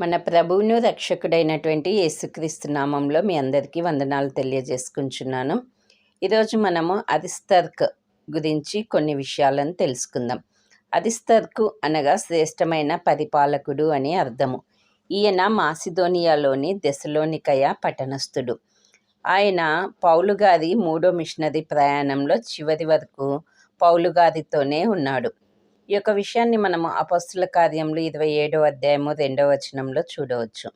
మన ప్రభువును రక్షకుడైనటువంటి యేసుక్రీస్తు నామంలో మీ అందరికీ వందనాలు తెలియజేసుకుంటున్నాను. ఈరోజు మనము అరిస్తర్క్ గురించి కొన్ని విషయాలను తెలుసుకుందాం. అరిస్తర్కు అనగా శ్రేష్టమైన పరిపాలకుడు అని అర్థము. ఈయన మాసిదోనియాలోని దశలోనికయ పట్టణస్థుడు. ఆయన పౌలుగారి మూడో మిషనరీ ప్రయాణంలో చివరి వరకు పౌలుగారితోనే ఉన్నాడు. ఈ యొక్క విషయాన్ని మనము అపస్తుల కార్యంలో ఇరవై ఏడో అధ్యాయము రెండవ వచనంలో చూడవచ్చు.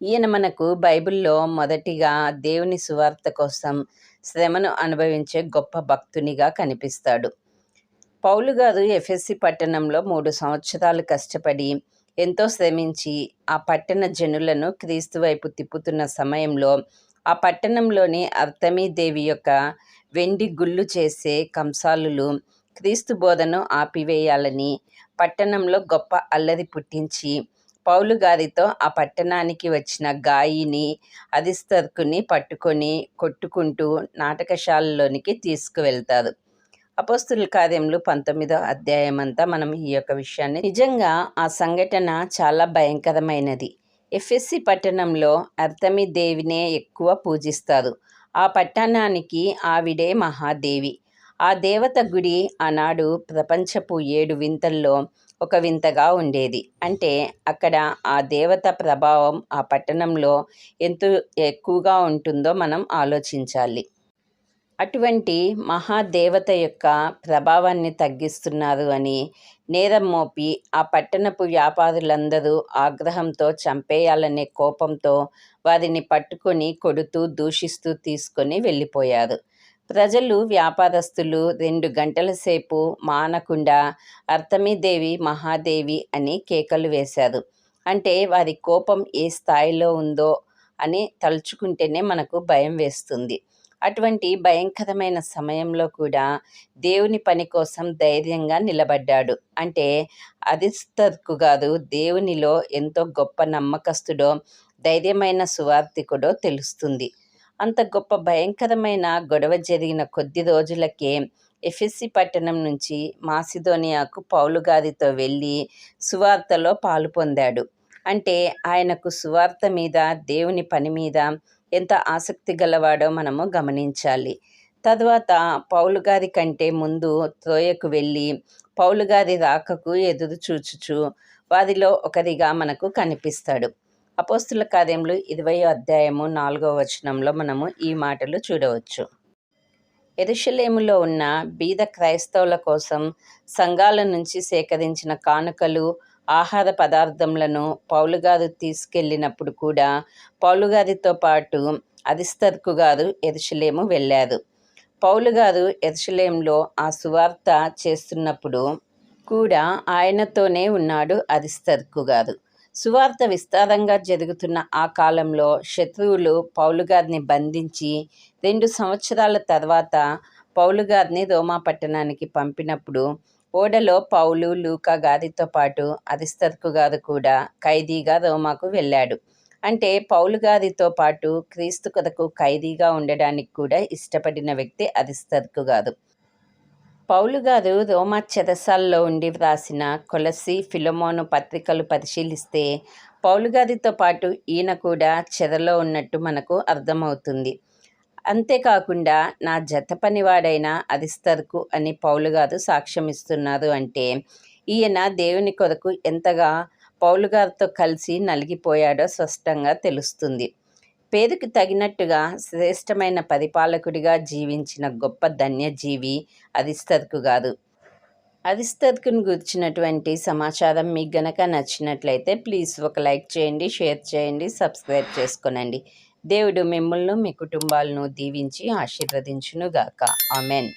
ఈయన మనకు బైబిల్లో మొదటిగా దేవుని సువార్త కోసం శ్రమను అనుభవించే గొప్ప భక్తునిగా కనిపిస్తాడు. పౌలు గారు ఎఫ్ఎస్సి పట్టణంలో మూడు సంవత్సరాలు కష్టపడి ఎంతో శ్రమించి ఆ పట్టణ జనులను క్రీస్తు వైపు తిప్పుతున్న సమయంలో ఆ పట్టణంలోని అర్తమీదేవి యొక్క వెండి గుళ్ళు చేసే కంసాలులు క్రీస్తు బోధను ఆపివేయాలని పట్టణంలో గొప్ప అల్లరి పుట్టించి పౌలు గారితో ఆ పట్టణానికి వచ్చిన గాయిని అధిస్తర్కుని పట్టుకొని కొట్టుకుంటూ నాటకశాలలోనికి తీసుకువెళ్తారు. అపోస్తుల కార్యములు పంతొమ్మిదో అధ్యాయం అంతా మనం ఈ యొక్క విషయాన్ని నిజంగా ఆ సంఘటన చాలా భయంకరమైనది. ఎఫ్ఎస్సి పట్టణంలో అర్థమి దేవినే ఎక్కువ పూజిస్తారు. ఆ పట్టణానికి ఆవిడే మహాదేవి. ఆ దేవత గుడి ఆనాడు ప్రపంచపు ఏడు వింతల్లో ఒక వింతగా ఉండేది. అంటే అక్కడ ఆ దేవత ప్రభావం ఆ పట్టణంలో ఎంత ఎక్కువగా ఉంటుందో మనం ఆలోచించాలి. అటువంటి మహాదేవత యొక్క ప్రభావాన్ని తగ్గిస్తున్నారు అని నేరం మోపి ఆ పట్టణపు వ్యాపారులందరూ ఆగ్రహంతో చంపేయాలనే కోపంతో వారిని పట్టుకొని కొడుతూ దూషిస్తూ తీసుకొని వెళ్ళిపోయారు. ప్రజలు వ్యాపారస్తులు రెండు గంటల సేపు మానకుండా అర్థమీదేవి మహాదేవి అని కేకలు వేశారు. అంటే వారి కోపం ఏ స్థాయిలో ఉందో అని తలుచుకుంటేనే మనకు భయం వేస్తుంది. అటువంటి భయంకరమైన సమయంలో కూడా దేవుని పని కోసం ధైర్యంగా నిలబడ్డాడు. అంటే అధిస్తర్కు గారు దేవునిలో ఎంతో గొప్ప నమ్మకస్తుడో ధైర్యమైన సువార్థికుడో తెలుస్తుంది. అంత గొప్ప భయంకరమైన గొడవ జరిగిన కొద్ది రోజులకే ఎఫ్ఎస్సి పట్టణం నుంచి మాసిదోనియాకు పౌలు గారితో వెళ్ళి సువార్తలో పాలు పొందాడు. అంటే ఆయనకు సువార్త మీద దేవుని పని మీద ఎంత ఆసక్తి గలవాడో మనము గమనించాలి. తర్వాత పౌలు గారి కంటే ముందు త్రోయకు వెళ్ళి పౌలు గారి రాకకు ఎదురు చూచుచు వారిలో ఒకరిగా మనకు కనిపిస్తాడు. అపోస్తుల కార్యములు ఇరవై అధ్యాయము నాలుగో వచనంలో మనము ఈ మాటలు చూడవచ్చు. ఎరుషలేములో ఉన్న బీద క్రైస్తవుల కోసం సంఘాల నుంచి సేకరించిన కానుకలు ఆహార పదార్థములను పౌలుగారు తీసుకెళ్ళినప్పుడు కూడా పౌలుగారితో పాటు అదిస్తర్కు గారు ఎరుషలేము వెళ్ళారు. పౌలుగారు ఎరుషలేంలో ఆ సువార్త చేస్తున్నప్పుడు కూడా ఆయనతోనే ఉన్నాడు అరిస్తర్కు గారు. సువార్త విస్తారంగా జరుగుతున్న ఆ కాలంలో శత్రువులు పౌలుగారిని బంధించి రెండు సంవత్సరాల తర్వాత పౌలుగారిని రోమా పట్టణానికి పంపినప్పుడు ఓడలో పౌలు లూకా గారితో పాటు అరిస్తర్కు గారు కూడా ఖైదీగా రోమాకు వెళ్ళాడు. అంటే పౌలు గారితో పాటు క్రీస్తు కొరకు ఖైదీగా ఉండడానికి కూడా ఇష్టపడిన వ్యక్తి అరిస్తర్కు గారు. పౌలు గారు రోమా చెరసాల్లో ఉండి వ్రాసిన కొలసి ఫిలమోను పత్రికలు పరిశీలిస్తే పౌలు గారితో పాటు ఈయన కూడా చెరలో ఉన్నట్టు మనకు అర్థమవుతుంది. అంతేకాకుండా నా జత పనివాడైన అరిస్తర్కు అని పౌలు గారు సాక్ష్యం ఇస్తున్నారు అంటే ఈయన దేవుని కొరకు ఎంతగా పౌలు గారితో కలిసి నలిగిపోయాడో స్పష్టంగా తెలుస్తుంది. పేరుకు తగినట్టుగా శ్రేష్టమైన పరిపాలకుడిగా జీవించిన గొప్ప ధన్యజీవి అరిస్తర్కు గారు. అదిస్తర్కును గురించినటువంటి సమాచారం మీకు గనక నచ్చినట్లయితే ప్లీజ్ ఒక లైక్ చేయండి షేర్ చేయండి సబ్స్క్రైబ్ చేసుకోనండి. దేవుడు మిమ్మల్ని మీ కుటుంబాలను దీవించి ఆశీర్వదించునుగాక. ఆమెన్.